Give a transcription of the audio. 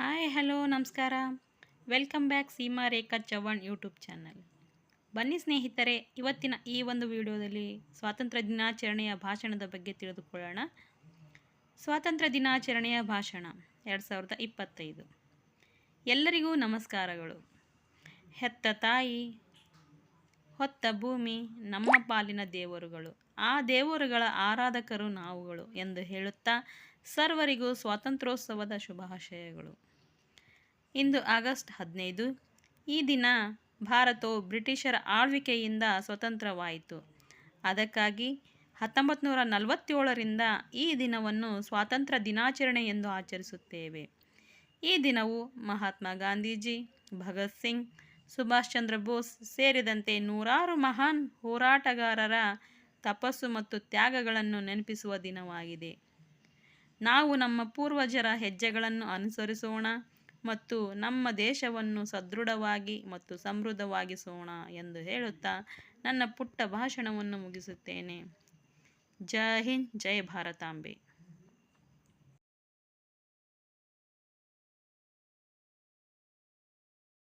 Hi, hello, ನಮಸ್ಕಾರ. Welcome back Seema Rekha Chavan YouTube channel. ಬನ್ನಿ ಸ್ನೇಹಿತರೆ, ಇವತ್ತಿನ ಈ ಒಂದು ವಿಡಿಯೋದಲ್ಲಿ ಸ್ವಾತಂತ್ರ್ಯ ದಿನಾಚರಣೆಯ ಭಾಷಣದ ಬಗ್ಗೆ ತಿಳಿದುಕೊಳ್ಳೋಣ. ಸ್ವಾತಂತ್ರ್ಯ ದಿನಾಚರಣೆಯ ಭಾಷಣ, ಎರಡು ಸಾವಿರದ ಇಪ್ಪತ್ತೈದು. ಎಲ್ಲರಿಗೂ ನಮಸ್ಕಾರಗಳು. ಹೆತ್ತ ತಾಯಿ, ಹೊತ್ತ ಭೂಮಿ, ನಮ್ಮ ಪಾಲಿನ ದೇವರುಗಳು. ಆ ದೇವರುಗಳ ಆರಾಧಕರು ನಾವುಗಳು ಎಂದು ಹೇಳುತ್ತಾ ಸರ್ವರಿಗೂ ಸ್ವಾತಂತ್ರ್ಯೋತ್ಸವದ ಶುಭಾಶಯಗಳು. ಇಂದು ಆಗಸ್ಟ್ ಹದಿನೈದು. ಈ ದಿನ ಭಾರತವು ಬ್ರಿಟಿಷರ ಆಳ್ವಿಕೆಯಿಂದ ಸ್ವತಂತ್ರವಾಯಿತು. ಅದಕ್ಕಾಗಿ ಹತ್ತೊಂಬತ್ತು ನೂರ ನಲವತ್ತೇಳರಿಂದ ಈ ದಿನವನ್ನು ಸ್ವಾತಂತ್ರ್ಯ ದಿನಾಚರಣೆ ಎಂದು ಆಚರಿಸುತ್ತೇವೆ. ಈ ದಿನವು ಮಹಾತ್ಮ ಗಾಂಧೀಜಿ, ಭಗತ್ ಸಿಂಗ್, ಸುಭಾಷ್ ಚಂದ್ರ ಬೋಸ್ ಸೇರಿದಂತೆ ನೂರಾರು ಮಹಾನ್ ಹೋರಾಟಗಾರರ ತಪಸ್ಸು ಮತ್ತು ತ್ಯಾಗಗಳನ್ನು ನೆನಪಿಸುವ ದಿನವಾಗಿದೆ. ನಾವು ನಮ್ಮ ಪೂರ್ವಜರ ಹೆಜ್ಜೆಗಳನ್ನು ಅನುಸರಿಸೋಣ. ಮತ್ತು ನಮ್ಮ ದೇಶವನ್ನು ಸದೃಢವಾಗಿ ಮತ್ತು ಸಮೃದ್ಧವಾಗಿಸೋಣ ಎಂದು ಹೇಳುತ್ತಾ ನನ್ನ ಪುಟ್ಟ ಭಾಷಣವನ್ನು ಮುಗಿಸುತ್ತೇನೆ. ಜೈ ಹಿಂದ್, ಜೈ ಭಾರತಾಂಬೆ.